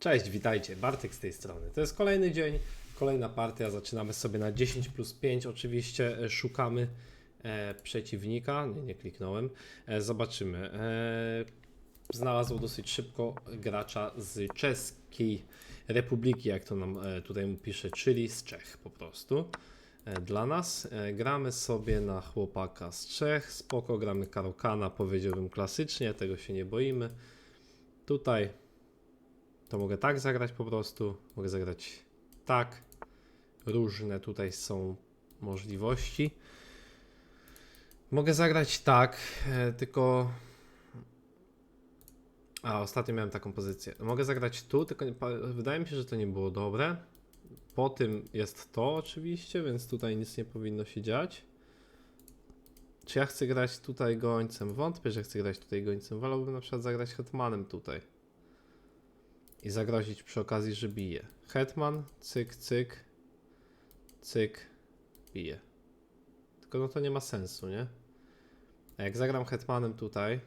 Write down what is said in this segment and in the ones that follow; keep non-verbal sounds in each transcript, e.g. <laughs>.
Cześć, witajcie. Bartek z tej strony. To jest kolejny dzień, kolejna partia. Zaczynamy sobie na 10 plus 5. Oczywiście e, szukamy e, przeciwnika. Nie, nie kliknąłem. E, zobaczymy. E, znalazł dosyć szybko gracza z czeskiej republiki, jak to nam e, tutaj mu pisze, czyli z Czech po prostu. E, Dla nas e, gramy sobie na chłopaka z Czech. Spoko, gramy Karokana, powiedziałbym klasycznie, tego się nie boimy. Tutaj to mogę tak zagrać po prostu, mogę zagrać tak. Różne tutaj są możliwości. Mogę zagrać tak, e, tylko. A ostatnio miałem taką pozycję. Mogę zagrać tu, tylko wydaje mi się, że to nie było dobre. Po tym jest to oczywiście, więc tutaj nic nie powinno się dziać. Czy ja chcę grać tutaj gońcem? Wątpię, że chcę grać tutaj gońcem. Wolałbym na przykład zagrać hetmanem tutaj i zagrozić przy okazji, że bije. Hetman, cyk, cyk, cyk, bije. Tylko no to nie ma sensu, nie? A jak zagram hetmanem tutaj,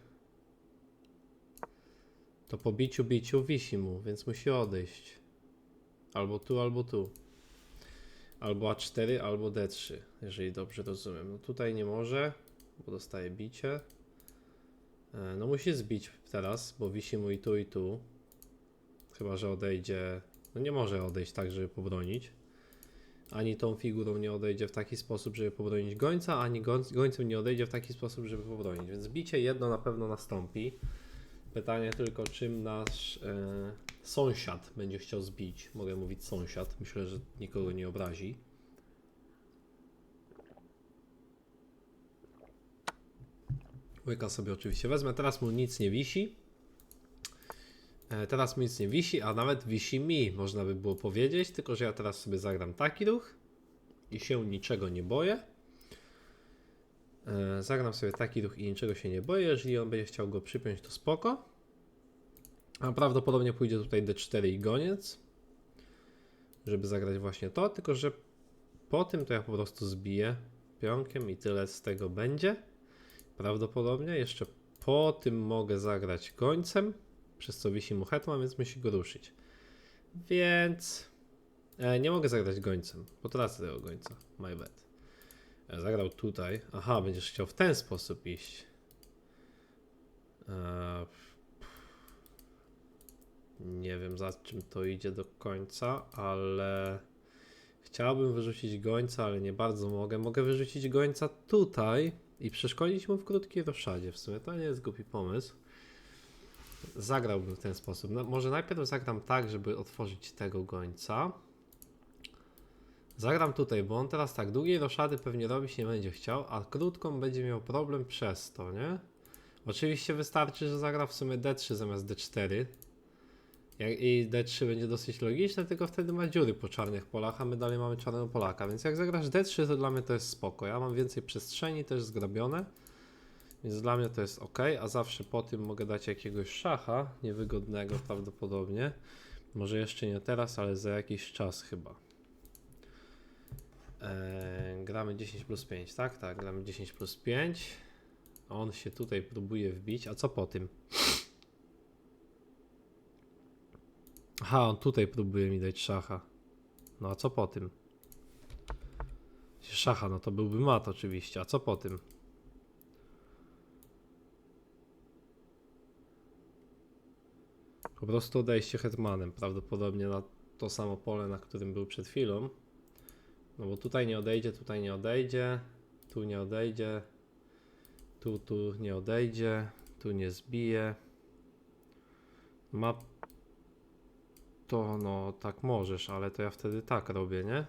to po biciu, biciu wisi mu, więc musi odejść. Albo tu, albo tu. Albo A4, albo D3, jeżeli dobrze rozumiem. No tutaj nie może, bo dostaje bicie. E, No musi zbić teraz, bo wisi mu i tu, i tu. Chyba, że odejdzie. No nie może odejść tak, żeby pobronić. Ani tą figurą nie odejdzie w taki sposób, żeby pobronić gońca, ani goń- gońcem nie odejdzie w taki sposób, żeby pobronić. Więc bicie jedno na pewno nastąpi. Pytanie tylko, czym nasz e, sąsiad będzie chciał zbić. Mogę mówić sąsiad. Myślę, że nikogo nie obrazi. Łyka sobie oczywiście wezmę. Teraz mu nic nie wisi. E, Teraz mi nic nie wisi, a nawet wisi mi, można by było powiedzieć, tylko że ja teraz sobie zagram taki ruch i się niczego nie boję. E, Zagram sobie taki ruch i niczego się nie boję. Jeżeli on będzie chciał go przypiąć, to spoko. A prawdopodobnie pójdzie tutaj D4 i goniec, żeby zagrać właśnie to, tylko że po tym to ja po prostu zbiję pionkiem i tyle z tego będzie. Prawdopodobnie jeszcze po tym mogę zagrać gońcem przez co wisi mu hetman, więc musi go ruszyć. Więc e, nie mogę zagrać gońcem, bo tracę tego gońca. My bad. E, zagrał tutaj. Aha, będziesz chciał w ten sposób iść. E, nie wiem za czym to idzie do końca, ale chciałbym wyrzucić gońca, ale nie bardzo mogę. Mogę wyrzucić gońca tutaj i przeszkodzić mu w krótkiej roszadzie. W sumie to nie jest głupi pomysł zagrałbym w ten sposób. No, może najpierw zagram tak, żeby otworzyć tego gońca. Zagram tutaj, bo on teraz tak długiej roszady pewnie robić nie będzie chciał, a krótką będzie miał problem przez to, nie? Oczywiście wystarczy, że zagra w sumie D3 zamiast D4. Jak- I D3 będzie dosyć logiczne, tylko wtedy ma dziury po czarnych polach, a my dalej mamy czarnego polaka. Więc jak zagrasz D3, to dla mnie to jest spoko. Ja mam więcej przestrzeni też zgrabione. Więc dla mnie to jest ok, a zawsze po tym mogę dać jakiegoś szacha, niewygodnego prawdopodobnie. Może jeszcze nie teraz, ale za jakiś czas chyba. Eee, gramy 10 plus 5, tak? Tak, gramy 10 plus 5. On się tutaj próbuje wbić, a co po tym? Aha, on tutaj próbuje mi dać szacha. No a co po tym? Szacha, no to byłby mat oczywiście, a co po tym? Po prostu odejście hetmanem, prawdopodobnie na to samo pole, na którym był przed chwilą. No bo tutaj nie odejdzie, tutaj nie odejdzie, tu nie odejdzie, tu, tu nie odejdzie, tu nie zbije. Ma to, no tak możesz, ale to ja wtedy tak robię, nie?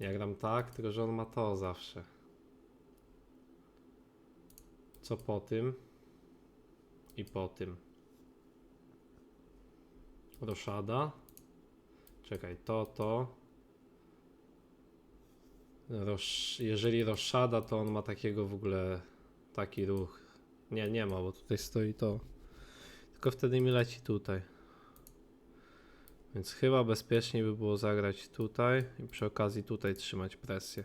Ja gram tak, tylko że on ma to zawsze. Co po tym? I po tym. Roszada. Czekaj, to, to. Rosz... Jeżeli roszada, to on ma takiego w ogóle taki ruch. Nie, nie ma, bo tutaj stoi to. Tylko wtedy mi leci tutaj. Więc chyba bezpieczniej by było zagrać tutaj i przy okazji tutaj trzymać presję.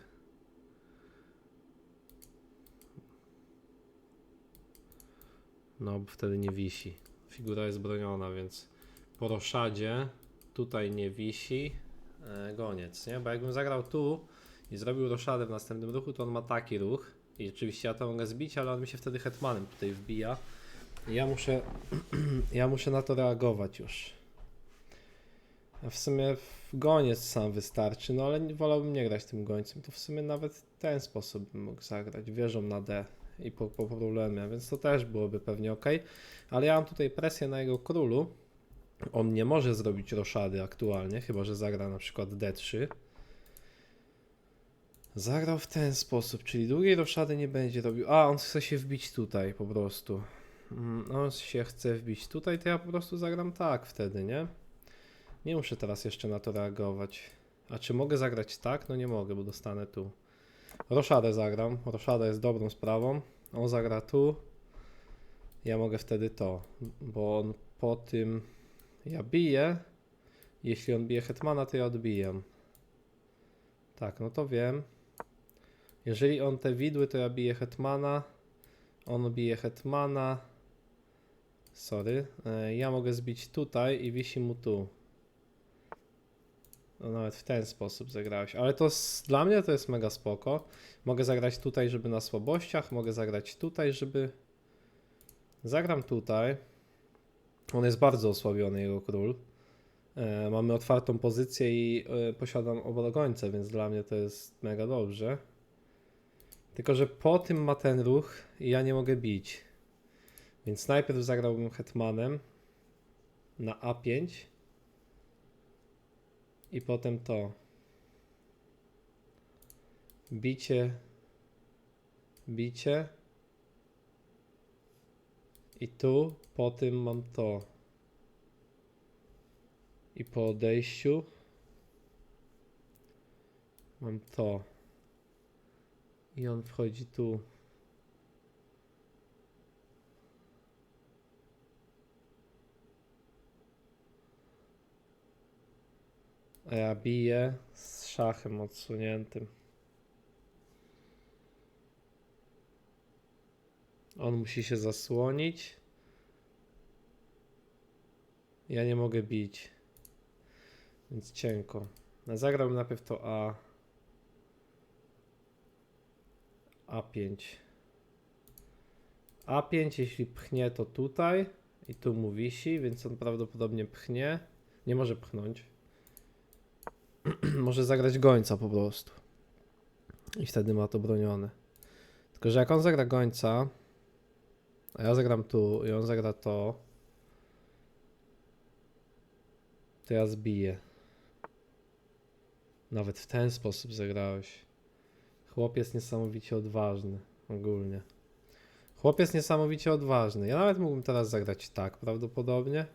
No, bo wtedy nie wisi. Figura jest broniona, więc po roszadzie. Tutaj nie wisi. E, goniec, nie? Bo jakbym zagrał tu i zrobił roszadę w następnym ruchu, to on ma taki ruch. I oczywiście ja to mogę zbić, ale on mi się wtedy hetmanem tutaj wbija. I ja muszę, <clears throat> ja muszę na to reagować już. A w sumie goniec sam wystarczy, no ale wolałbym nie grać tym gońcem. To w sumie nawet ten sposób bym mógł zagrać. Wieżą na D i po, po problemie, więc to też byłoby pewnie ok. Ale ja mam tutaj presję na jego królu. On nie może zrobić roszady aktualnie, chyba że zagra na przykład D3. Zagrał w ten sposób, czyli drugiej roszady nie będzie robił. A, on chce się wbić tutaj po prostu. Mm, On się chce wbić tutaj, to ja po prostu zagram tak wtedy, nie? Nie muszę teraz jeszcze na to reagować. A czy mogę zagrać tak? No nie mogę, bo dostanę tu. Roszadę zagram. Roszada jest dobrą sprawą. On zagra tu. Ja mogę wtedy to, bo on po tym ja biję. Jeśli on bije hetmana, to ja odbijam. Tak, no to wiem. Jeżeli on te widły, to ja biję hetmana. On bije hetmana. Sorry. E, Ja mogę zbić tutaj i wisi mu tu. No nawet w ten sposób zagrałeś. Ale to s- dla mnie to jest mega spoko. Mogę zagrać tutaj, żeby na słabościach. Mogę zagrać tutaj, żeby... Zagram tutaj. On jest bardzo osłabiony, jego król. E, mamy otwartą pozycję i e, posiadam obrogońcę, więc dla mnie to jest mega dobrze. Tylko, że po tym ma ten ruch i ja nie mogę bić. Więc najpierw zagrałbym hetmanem na A5 i potem to. Bicie, bicie i tu po tym mam to. I po odejściu mam to. I on wchodzi tu. A ja biję z szachem odsuniętym. On musi się zasłonić. Ja nie mogę bić. Więc cienko. No, Zagrałbym najpierw to A. A5. A5, jeśli pchnie, to tutaj. I tu mu wisi, więc on prawdopodobnie pchnie. Nie może pchnąć. <clears throat> może zagrać gońca po prostu. I wtedy ma to bronione. Tylko, że jak on zagra gońca, a ja zagram tu i on zagra to, to ja zbiję. Nawet w ten sposób zagrałeś. Chłop jest niesamowicie odważny, ogólnie. Chłop jest niesamowicie odważny. Ja nawet mógłbym teraz zagrać tak, prawdopodobnie.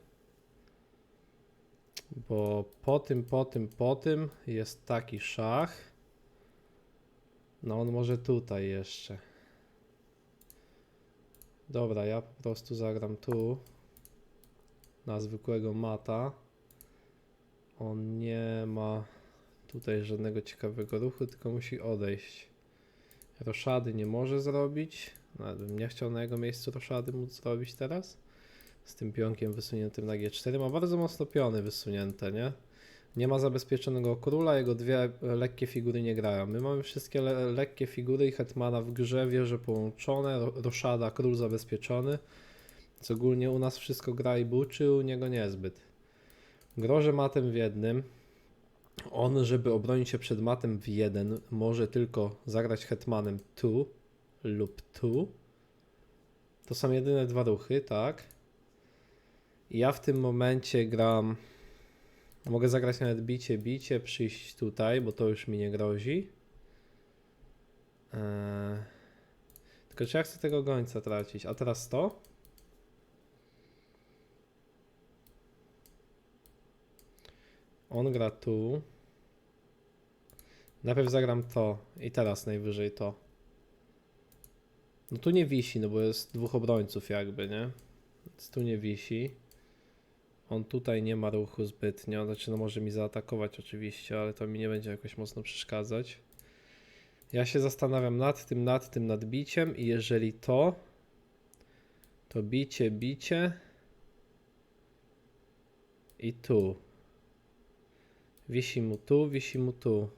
Bo po tym, po tym, po tym jest taki szach. No on może tutaj jeszcze. Dobra, ja po prostu zagram tu. Na zwykłego mata. On nie ma tutaj żadnego ciekawego ruchu, tylko musi odejść. Roszady nie może zrobić. Nawet bym nie chciał na jego miejscu roszady móc zrobić teraz. Z tym pionkiem wysuniętym na G4. Ma bardzo mocno piony wysunięte, nie? Nie ma zabezpieczonego króla, jego dwie lekkie figury nie grają. My mamy wszystkie le lekkie figury i hetmana w grze, wieże połączone, ro roszada, król zabezpieczony. Co ogólnie u nas wszystko gra i buczy, u niego niezbyt. Grożę matem w jednym. On, żeby obronić się przed matem w jeden, może tylko zagrać hetmanem tu lub tu. To są jedyne dwa ruchy, tak? Ja w tym momencie gram. Mogę zagrać nawet bicie, bicie, przyjść tutaj, bo to już mi nie grozi. Eee... Tylko czy ja chcę tego gońca tracić? A teraz to? On gra tu. Najpierw zagram to i teraz najwyżej to. No tu nie wisi, no bo jest dwóch obrońców jakby, nie? Więc tu nie wisi. On tutaj nie ma ruchu zbytnio, znaczy no może mi zaatakować oczywiście, ale to mi nie będzie jakoś mocno przeszkadzać. Ja się zastanawiam nad tym, nad tym, nad biciem i jeżeli to, to bicie, bicie i tu. Wisi mu tu, wisi mu tu.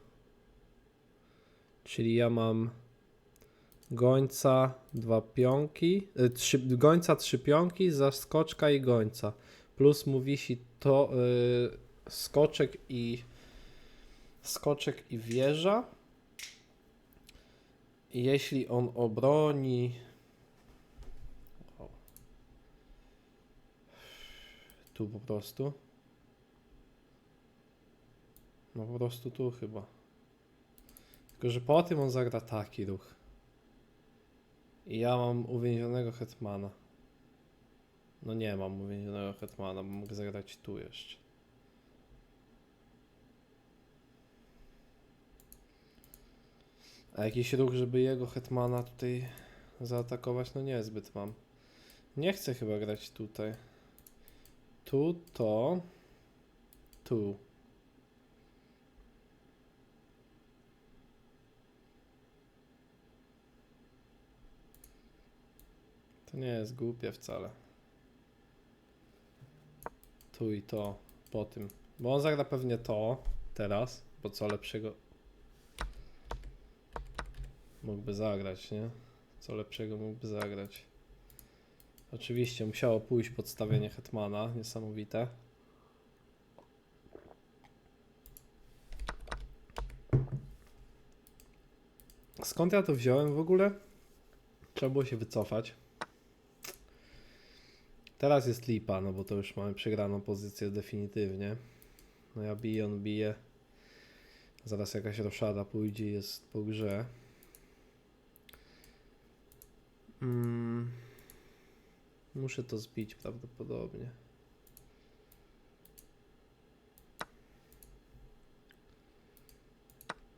Czyli ja mam gońca, dwa pionki, y, trzy, gońca, trzy pionki, zaskoczka i gońca. Plus mu wisi to y, skoczek i skoczek i wieża. Jeśli on obroni o. tu po prostu no po prostu tu chyba tylko, że po tym on zagra taki ruch i ja mam uwięzionego hetmana no nie mam uwięzionego hetmana, bo mogę zagrać tu jeszcze A jakiś ruch, żeby jego hetmana tutaj zaatakować, no niezbyt mam. Nie chcę chyba grać tutaj. Tu, to. Tu. To nie jest głupie wcale. Tu i to. Po tym. Bo on zagra pewnie to teraz. Bo co lepszego mógłby zagrać, nie? Co lepszego mógłby zagrać? Oczywiście musiało pójść podstawienie Hetmana, niesamowite. Skąd ja to wziąłem w ogóle? Trzeba było się wycofać. Teraz jest lipa, no bo to już mamy przegraną pozycję definitywnie. No ja biję, on bije. Zaraz jakaś roszada pójdzie jest po grze. Mm. Muszę to zbić prawdopodobnie.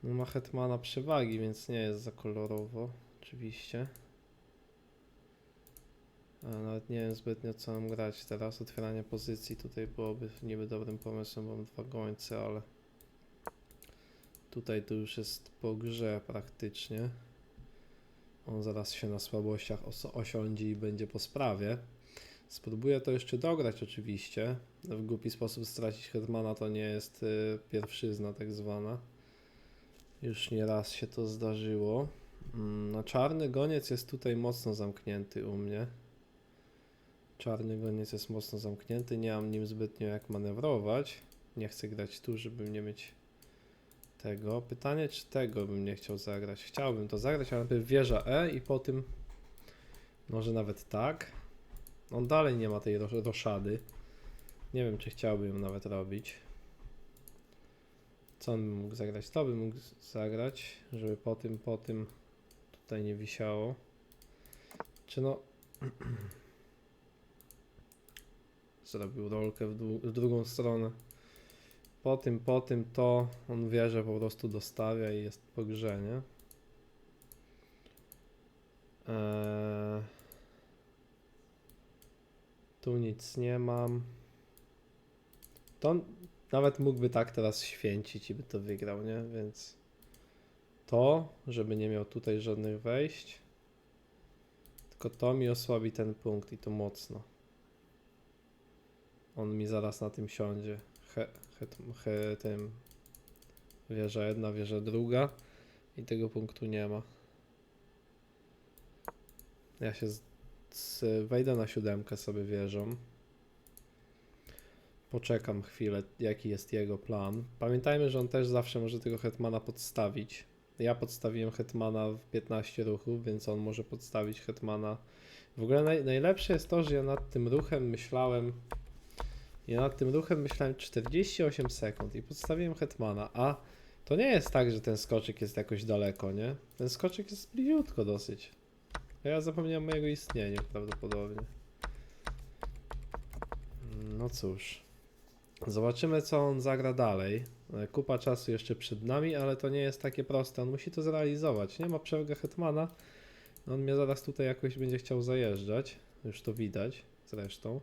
No ma Hetmana przewagi, więc nie jest za kolorowo, oczywiście. Nawet nie wiem zbytnio co mam grać teraz. Otwieranie pozycji tutaj byłoby niby dobrym pomysłem, mam dwa gońce, ale tutaj to już jest po grze praktycznie. On zaraz się na słabościach os- osiądzie i będzie po sprawie. Spróbuję to jeszcze dograć oczywiście. W głupi sposób stracić Hetmana to nie jest y, pierwszyzna tak zwana. Już nie raz się to zdarzyło. Mm, No czarny goniec jest tutaj mocno zamknięty u mnie. Czarny goniec jest mocno zamknięty, nie mam nim zbytnio jak manewrować. Nie chcę grać tu, żeby nie mieć tego. Pytanie, czy tego bym nie chciał zagrać. Chciałbym to zagrać, ale najpierw wieża E i po tym może nawet tak. On dalej nie ma tej ro- roszady. Nie wiem, czy chciałbym ją nawet robić. Co on by mógł zagrać? To by mógł zagrać, żeby po tym, po tym tutaj nie wisiało. Czy no... <clears throat> Zrobił rolkę w, w drugą stronę. Po tym, po tym to on wie, że po prostu dostawia i jest po grze, nie? Eee, tu nic nie mam. To nawet mógłby tak teraz święcić i by to wygrał, nie? Więc to, żeby nie miał tutaj żadnych wejść. Tylko to mi osłabi ten punkt i to mocno. On mi zaraz na tym siądzie. He, he, he, tym wieża jedna, wieża druga i tego punktu nie ma. Ja się z, z, wejdę na siódemkę sobie wieżą. Poczekam chwilę, jaki jest jego plan. Pamiętajmy, że on też zawsze może tego hetmana podstawić. Ja podstawiłem hetmana w 15 ruchów, więc on może podstawić hetmana. W ogóle naj, najlepsze jest to, że ja nad tym ruchem myślałem. Ja nad tym ruchem myślałem 48 sekund i podstawiłem hetmana, a to nie jest tak, że ten skoczek jest jakoś daleko, nie? Ten skoczek jest bliziutko dosyć. A ja zapomniałem o jego istnieniu prawdopodobnie. No cóż. Zobaczymy, co on zagra dalej. Kupa czasu jeszcze przed nami, ale to nie jest takie proste. On musi to zrealizować. Nie ma przewagę Hetmana. On mnie zaraz tutaj jakoś będzie chciał zajeżdżać. Już to widać zresztą.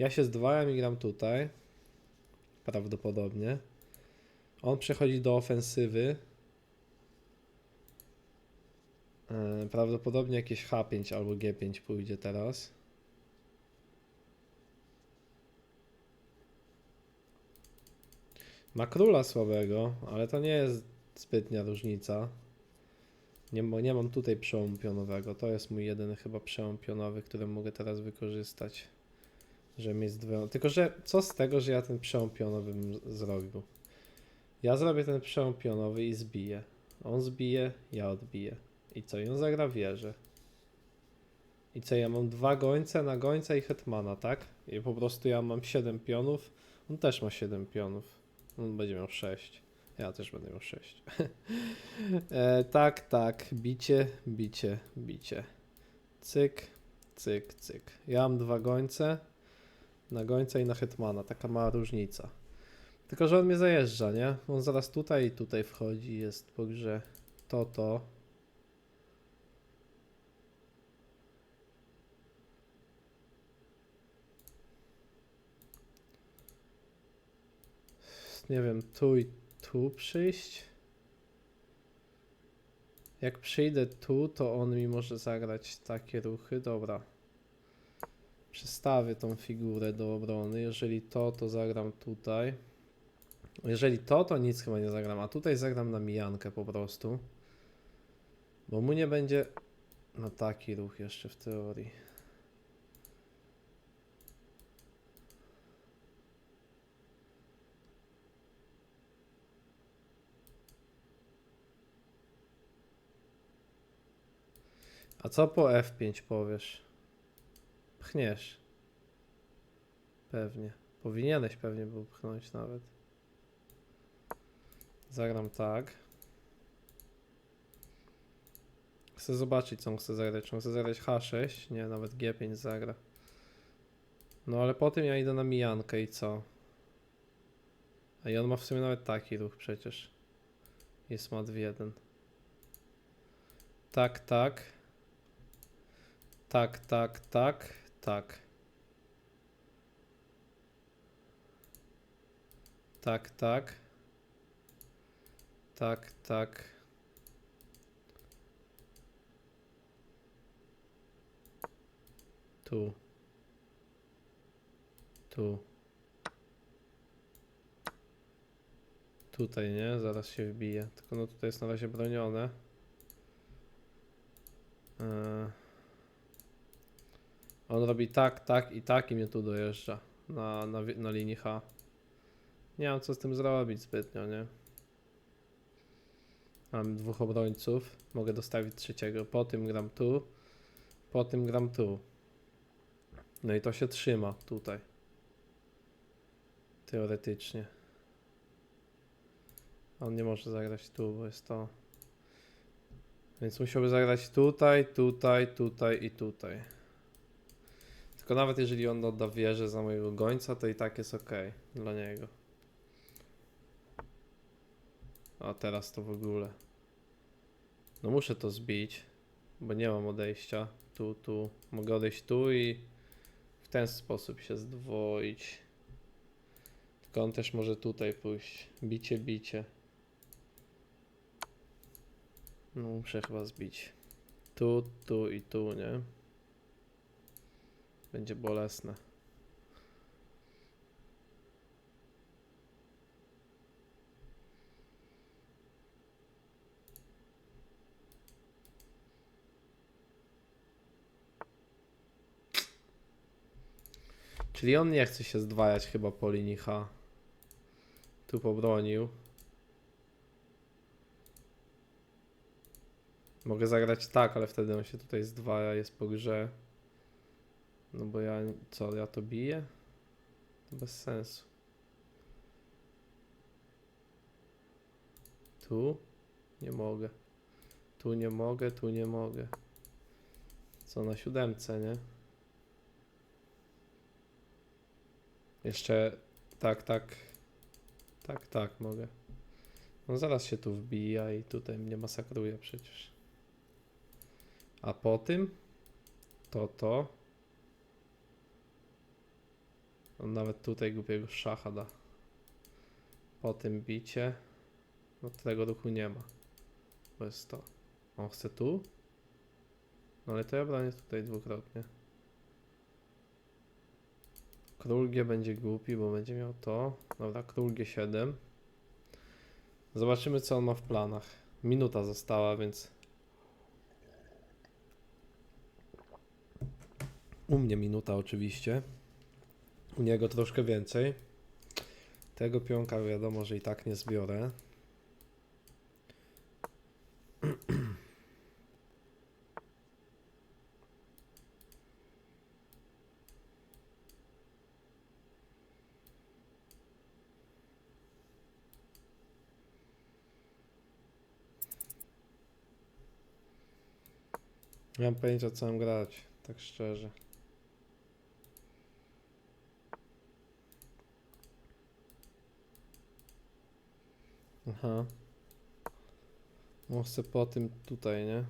Ja się zdwajam i gram tutaj. Prawdopodobnie. On przechodzi do ofensywy. E, Prawdopodobnie jakieś H5 albo G5 pójdzie teraz. Ma króla słabego, ale to nie jest zbytnia różnica. Nie, nie mam tutaj przełomu pionowego. To jest mój jedyny chyba przełom pionowy, który mogę teraz wykorzystać. Że mieć zdwojoną. Tylko, że co z tego, że ja ten przełom pionowy bym zrobił? Ja zrobię ten przełom pionowy i zbiję. On zbije, ja odbiję. I co? I on zagra wieżę. I co? Ja mam dwa gońce na gońca i hetmana, tak? I po prostu ja mam 7 pionów. On też ma 7 pionów. On będzie miał 6. Ja też będę miał 6. <laughs> e, tak, tak. Bicie, bicie, bicie. Cyk, cyk, cyk. Ja mam dwa gońce. Na gońca i na hetmana. Taka mała różnica. Tylko, że on mnie zajeżdża, nie? On zaraz tutaj i tutaj wchodzi. Jest po grze to, to. Nie wiem, tu i tu przyjść. Jak przyjdę tu, to on mi może zagrać takie ruchy. Dobra. Przestawię tą figurę do obrony. Jeżeli to, to zagram tutaj. Jeżeli to, to nic chyba nie zagram. A tutaj zagram na mijankę po prostu. Bo mu nie będzie. No taki ruch jeszcze w teorii. A co po F5 powiesz? Pchniesz. Pewnie. Powinieneś pewnie był pchnąć nawet. Zagram tak. Chcę zobaczyć, co on chce zagrać. Czy on chce zagrać H6? Nie, nawet G5 zagra. No ale po tym ja idę na mijankę i co? A i on ma w sumie nawet taki ruch przecież. Jest mat w jeden. Tak, tak. Tak, tak, tak, tak. Tak, tak. Tak, tak. Tu. Tu. Tutaj, nie? Zaraz się wbije. Tylko no tutaj jest na razie bronione. Eee. On robi tak, tak i tak i mnie tu dojeżdża na, na, na linii H. Nie mam co z tym zrobić zbytnio, nie? Mam dwóch obrońców, mogę dostawić trzeciego. Po tym gram tu, po tym gram tu. No i to się trzyma tutaj. Teoretycznie. On nie może zagrać tu, bo jest to. Więc musiałby zagrać tutaj, tutaj, tutaj i tutaj. Tylko nawet jeżeli on odda wieżę za mojego gońca, to i tak jest ok dla niego. A teraz to w ogóle. No muszę to zbić, bo nie mam odejścia. Tu, tu. Mogę odejść tu i w ten sposób się zdwoić. Tylko on też może tutaj pójść. Bicie, bicie. No muszę chyba zbić. Tu, tu i tu, nie? Będzie bolesne. Czyli on nie chce się zdwajać chyba po linii H. Tu pobronił. Mogę zagrać tak, ale wtedy on się tutaj zdwaja, jest po grze. No bo ja, co, ja to biję? To bez sensu. Tu? Nie mogę. Tu nie mogę, tu nie mogę. Co, na siódemce, nie? Jeszcze, tak, tak. Tak, tak, mogę. No zaraz się tu wbija i tutaj mnie masakruje przecież. A po tym? To, to. On nawet tutaj głupiego szacha da. Po tym bicie. No tego ruchu nie ma. Bo jest to. On chce tu? No ale to ja bronię tutaj dwukrotnie. Król G będzie głupi, bo będzie miał to. Dobra, król G7. Zobaczymy, co on ma w planach. Minuta została, więc. U mnie minuta, oczywiście. U niego troszkę więcej. Tego pionka wiadomo, że i tak nie zbiorę. <clears throat> Mam pojęcia co mam grać, tak szczerze. Aha. No chcę po tym tutaj, nie?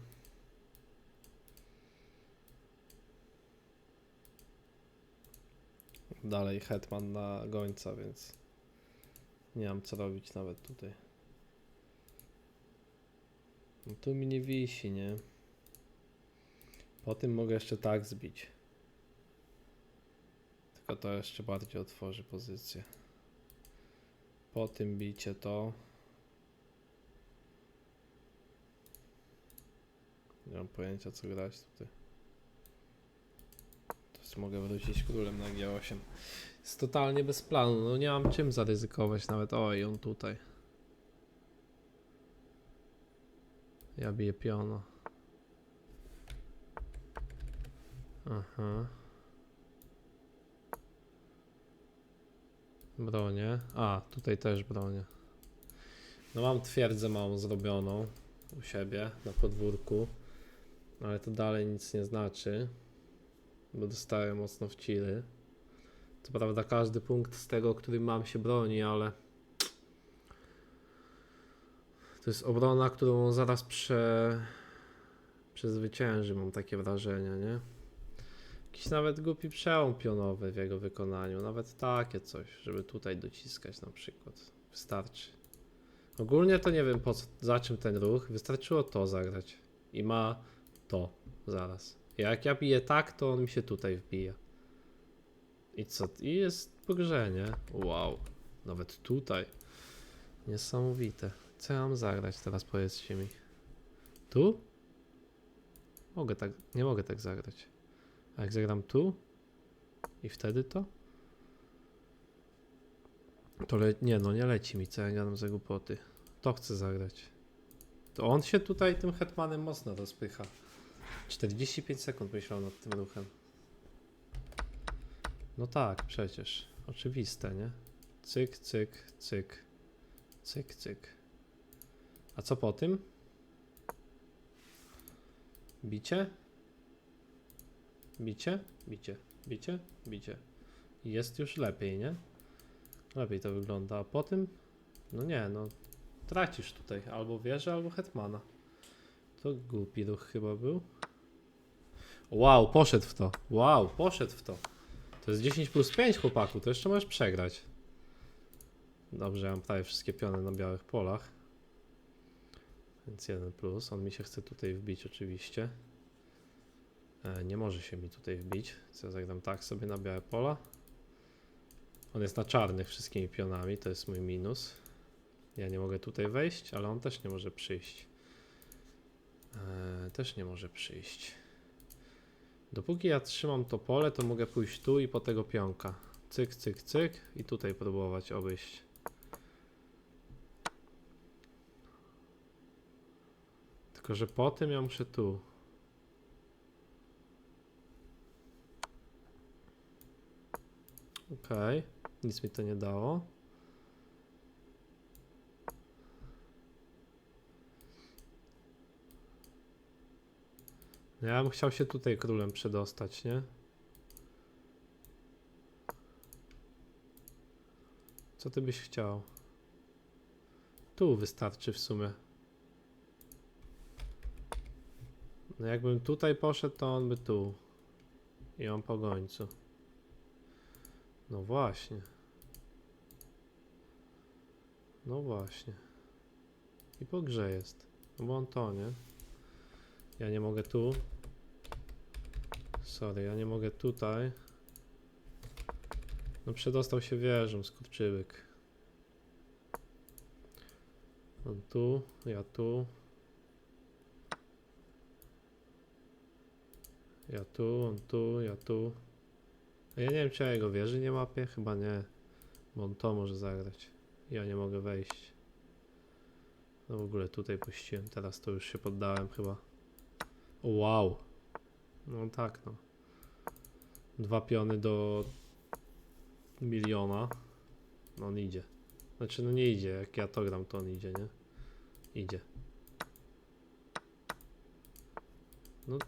Dalej hetman na gońca, więc nie mam co robić nawet tutaj. No tu mi nie wisi, nie? Po tym mogę jeszcze tak zbić. Tylko to jeszcze bardziej otworzy pozycję. Po tym bicie to. Nie mam pojęcia co grać tutaj. Teraz mogę wrócić królem na G8. Jest totalnie bez planu. No nie mam czym zaryzykować nawet. Oj, on tutaj. Ja biję piona. Aha. Bronię. A, tutaj też bronię. No mam twierdzę małą zrobioną u siebie na podwórku, ale to dalej nic nie znaczy, bo dostałem mocno w ciry. Co prawda każdy punkt z tego, który mam się broni, ale to jest obrona, którą zaraz prze... przezwycięży, mam takie wrażenie, nie? Jakiś nawet głupi przełom pionowy w jego wykonaniu, nawet takie coś, żeby tutaj dociskać na przykład. Wystarczy. Ogólnie to nie wiem po co, za czym ten ruch, wystarczyło to zagrać. I ma to zaraz. Jak ja biję tak, to on mi się tutaj wbija. I co? I jest po grze, nie? Wow. Nawet tutaj. Niesamowite. Co ja mam zagrać teraz, powiedzcie mi. Tu? Mogę tak, nie mogę tak zagrać. A jak zagram tu i wtedy to? To le... nie no, nie leci mi, co ja gadam za głupoty. To chcę zagrać. To on się tutaj tym hetmanem mocno rozpycha. 45 sekund myślał nad tym ruchem. No tak, przecież. Oczywiste, nie? Cyk, cyk, cyk. Cyk, cyk. A co po tym? Bicie? Bicie, bicie, bicie, bicie. Jest już lepiej, nie? Lepiej to wygląda. A po tym? No nie, no. Tracisz tutaj albo wieżę, albo hetmana. To głupi ruch chyba był. Wow, poszedł w to. Wow, poszedł w to. To jest 10 plus 5, chłopaku. To jeszcze możesz przegrać. Dobrze, ja mam prawie wszystkie piony na białych polach. Więc jeden plus. On mi się chce tutaj wbić oczywiście. E, nie może się mi tutaj wbić. Co ja zagram tak sobie na białe pola. On jest na czarnych wszystkimi pionami, to jest mój minus. Ja nie mogę tutaj wejść, ale on też nie może przyjść. E, też nie może przyjść. Dopóki ja trzymam to pole, to mogę pójść tu i po tego pionka. Cyk, cyk, cyk i tutaj próbować obejść. Tylko, że po tym ja muszę tu. Okej, nic mi to nie dało. Ja bym chciał się tutaj królem przedostać, nie? Co ty byś chciał? Tu wystarczy w sumie. No jakbym tutaj poszedł, to on by tu. I on po gońcu. No właśnie. No właśnie. I po grze jest. No bo on to, nie? Ja nie mogę tu. Sorry, ja nie mogę tutaj. No przedostał się wieżą, skurczybyk. On tu, ja tu. Ja tu, on tu, ja tu. Ja nie wiem, czy ja jego wieży nie łapię? Chyba nie. Bo on to może zagrać. Ja nie mogę wejść. No w ogóle tutaj puściłem, teraz to już się poddałem chyba. Wow. No tak, no. Dwa piony do miliona. No on idzie. Znaczy, no nie idzie. Jak ja to gram, to on idzie, nie? Idzie. No,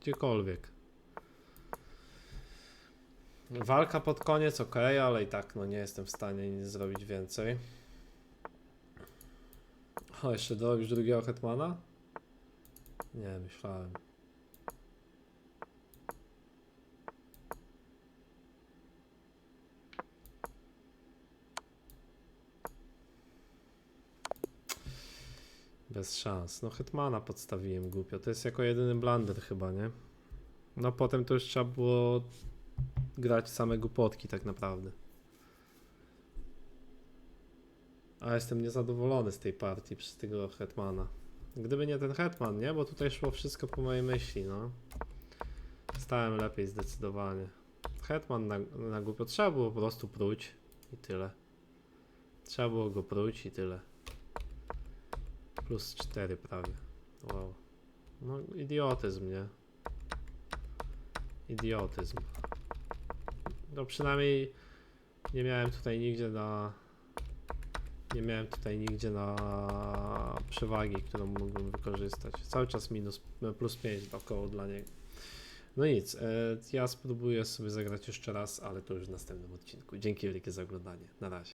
gdziekolwiek. Walka pod koniec, ok, ale i tak, no nie jestem w stanie nic zrobić więcej. O, jeszcze dorobisz drugiego Hetmana? Nie, myślałem. Bez szans. No Hetmana podstawiłem głupio. To jest jako jedyny blunder chyba, nie? No potem to już trzeba było grać same głupotki tak naprawdę. A jestem niezadowolony z tej partii przez tego Hetmana. Gdyby nie ten Hetman, nie? Bo tutaj szło wszystko po mojej myśli, no. Stałem lepiej zdecydowanie. Hetman na, na głupio. Trzeba było po prostu próć i tyle. Trzeba było go próć i tyle. Plus 4 prawie. Wow. No idiotyzm, nie? Idiotyzm. No przynajmniej nie miałem tutaj nigdzie na... Nie miałem tutaj nigdzie na przewagi, którą mógłbym wykorzystać. Cały czas minus, plus 5 około dla niego. No nic, e, ja spróbuję sobie zagrać jeszcze raz, ale to już w następnym odcinku. Dzięki wielkie za oglądanie. Na razie.